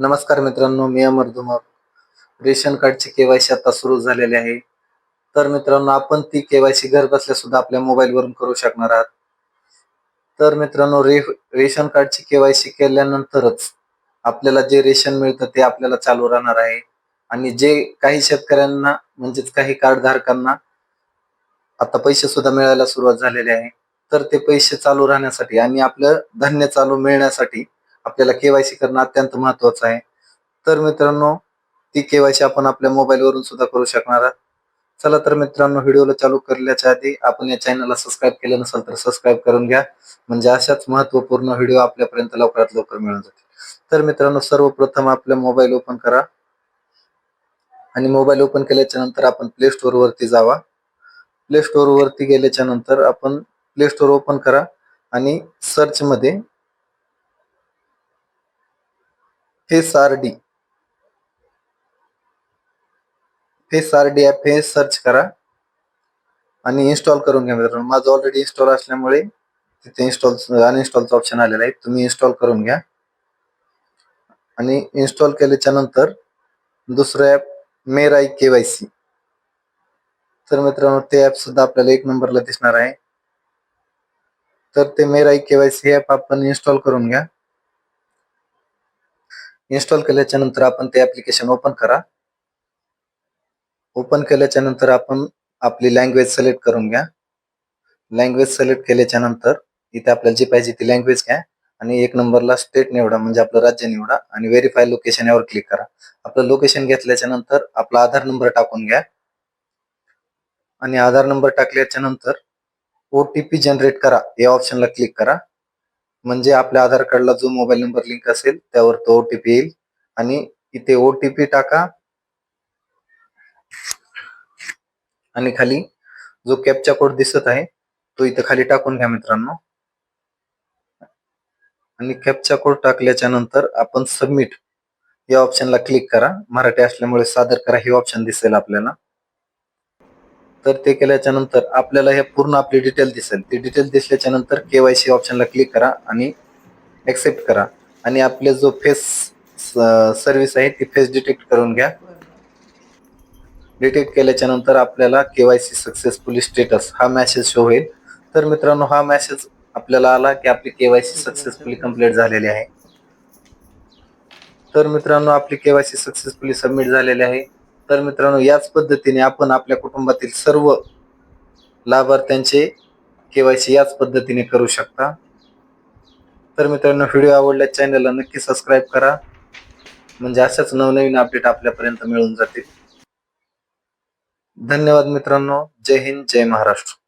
नमस्कार मित्रांनो मी अमर धुमक रेशन कार्डची केवायसी आता सुरू झालेली आहे. तर मित्रांनो आपण ती केवायसी घर बसल्या सुद्धा आपल्या मोबाईल वरून करू शकणार आहात. तर मित्रांनो रे रेशन कार्डची केवायसी केल्यानंतरच आपल्याला जे रेशन मिळतं ते आपल्याला चालू राहणार आहे. आणि जे काही शेतकऱ्यांना म्हणजेच काही कार्ड धारकांना आता पैसे सुद्धा मिळायला सुरुवात झालेली आहे. तर ते पैसे चालू राहण्यासाठी आणि आपलं धान्य चालू मिळण्यासाठी आपल्याला केवायसी करणं अत्यंत महत्वाचं आहे. तर मित्रांनो ती केवायसी आपण आपल्या मोबाईल वरून सुद्धा करू शकणार आहात. चला तर मित्रांनो व्हिडिओला चालू करण्याच्या आधी आपण या चॅनलला सबस्क्राईब केलं नसेल तर सबस्क्राईब करून घ्या. म्हणजे अशाच महत्त्वपूर्ण व्हिडिओ आपल्यापर्यंत लवकरात लवकर मिळून जातील. तर मित्रांनो सर्वप्रथम आपला मोबाईल ओपन करा. आणि मोबाईल ओपन केल्याच्यानंतर आपण प्ले स्टोअर वरती जावा. प्ले स्टोअर वरती गेल्याच्यानंतर आपण प्ले स्टोअर ओपन करा. आणि सर्च मध्ये face R D face R D app हे सर्च करा. आणि इन्स्टॉल करून घ्या मित्रांनो. माझं ऑलरेडी इन्स्टॉल असल्यामुळे तिथे इन्स्टॉल अनइन्स्टॉलचं ऑप्शन आलेलं आहे. तुम्ही इन्स्टॉल करून घ्या. आणि इन्स्टॉल केल्याच्यानंतर दुसरं ॲप मेरा के वाय सी. तर मित्रांनो ते ॲप सुद्धा आपल्याला एक नंबरला दिसणार आहे. तर ते Mera K Y C app आपण इन्स्टॉल करून घ्या. इन्स्टॉल केल्याच्यानंतर आपण ते ऍप्लिकेशन ओपन करा. ओपन केल्याच्यानंतर आपण आपली लँग्वेज सिलेक्ट करून घ्या. लँग्वेज सिलेक्ट केल्याच्यानंतर इथे आपल्याला जी पाहिजे ती लँग्वेज घ्या आणि एक नंबरला स्टेट निवडा म्हणजे आपलं राज्य निवडा आणि व्हेरीफाय लोकेशन यावर क्लिक करा. आपलं लोकेशन घेतल्याच्या नंतर आपला आधार नंबर टाकून घ्या. आणि आधार नंबर टाकल्याच्या नंतर ओटीपी जनरेट करा. या ऑप्शनला क्लिक करा. म्हणजे आपल्या आधार कार्डला जो मोबाईल नंबर लिंक असेल त्यावर तो ओटीपी येईल. आणि इथे ओटीपी टाका. आणि खाली जो कॅपचा कोड दिसत आहे तो इथे खाली टाकून घ्या मित्रांनो. आणि कॅपचा कोड टाकल्याच्या नंतर आपण सबमिट या ऑप्शनला क्लिक करा. मराठी असल्यामुळे सादर करा हे ऑप्शन दिसेल आपल्याला. तर ते केल्याच्यानंतर आपल्याला हे पूर्ण आपली डिटेल दिसेल. ती डिटेल दिसल्याच्या नंतर केवायसी ऑप्शनला क्लिक करा आणि ॲक्सेप्ट करा. आणि आपले जो फेस सर्व्हिस आहे ती फेस डिटेक्ट करून घ्या. डिटेक्ट केल्याच्यानंतर आपल्याला केवायसी सक्सेसफुली स्टेटस हा मेसेज शो होईल. तर मित्रांनो हा मेसेज आपल्याला आला की आपली केवायसी सक्सेसफुली कंप्लीट झालेली आहे. तर मित्रांनो आपली केवायसी सक्सेसफुली सबमिट झालेली आहे. तर मित्रांनो याच पद्धतीने आपण आपल्या कुटुंबातील सर्व लाभार्थ्यांचे केवायसी याच पद्धतीने करू शकता. तर मित्रांनो व्हिडिओ आवडल्या चॅनलला नक्की सबस्क्राईब करा. म्हणजे अशाच नवनवीन अपडेट आपल्यापर्यंत मिळून जातील. धन्यवाद मित्रांनो. जय हिंद जय महाराष्ट्र.